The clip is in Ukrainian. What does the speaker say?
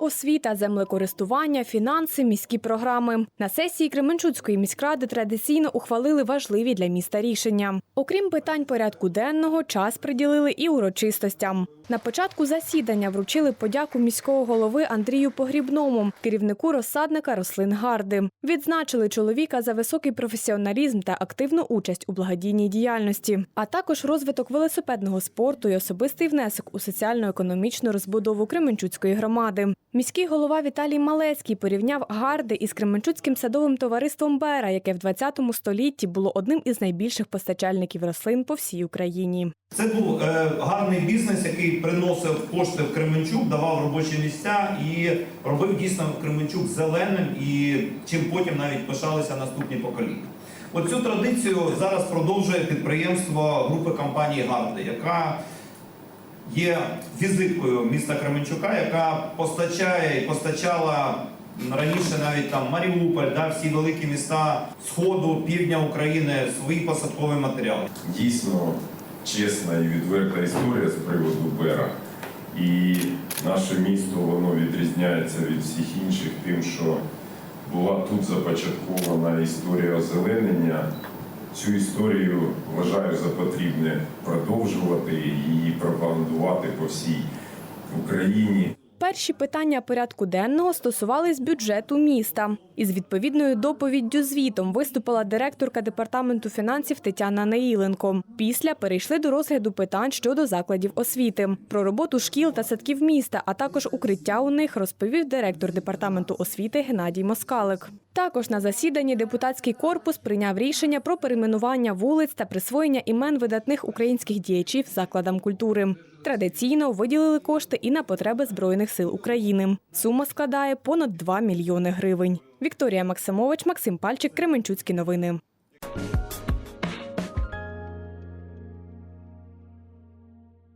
Освіта, землекористування, фінанси, міські програми. На сесії Кременчуцької міськради традиційно ухвалили важливі для міста рішення. Окрім питань порядку денного, час приділили і урочистостям. На початку засідання вручили подяку міського голови Андрію Погрібному, керівнику розсадника рослин Гарди. Відзначили чоловіка за високий професіоналізм та активну участь у благодійній діяльності, а також розвиток велосипедного спорту і особистий внесок у соціально-економічну розбудову Кременчуцької громади. Міський голова Віталій Малецький порівняв гарди із Кременчуцьким садовим товариством Бера, яке в 20 столітті було одним із найбільших постачальників рослин по всій Україні. Це був е, гарний бізнес, який приносив кошти в Кременчук, давав робочі місця і робив дійсно Кременчук зеленим, і чим потім навіть пишалися наступні покоління. Оцю традицію зараз продовжує підприємство групи компанії Гарди, яка є візиткою міста Кременчука, яка постачає і постачала раніше навіть там Маріуполь, да, всі великі міста Сходу, півдня України, свої посадкові матеріали. дійсно чесна і відверта історія з приводу Бера. І наше місто воно відрізняється від всіх інших тим, що була тут започаткована історія озеленення. Цю історію вважаю за потрібне продовжувати її пропагандувати по всій Україні. Перші питання порядку денного стосувались бюджету міста. Із відповідною доповіддю звітом виступила директорка департаменту фінансів Тетяна Неїленко. Після перейшли до розгляду питань щодо закладів освіти. Про роботу шкіл та садків міста, а також укриття у них розповів директор департаменту освіти Геннадій Москалик. Також на засіданні депутатський корпус прийняв рішення про перейменування вулиць та присвоєння імен видатних українських діячів закладам культури. Традиційно виділили кошти і на потреби Збройних сил України. Сума складає понад 2 мільйони гривень. Вікторія Максимович, Максим Пальчик, Кременчуцькі новини.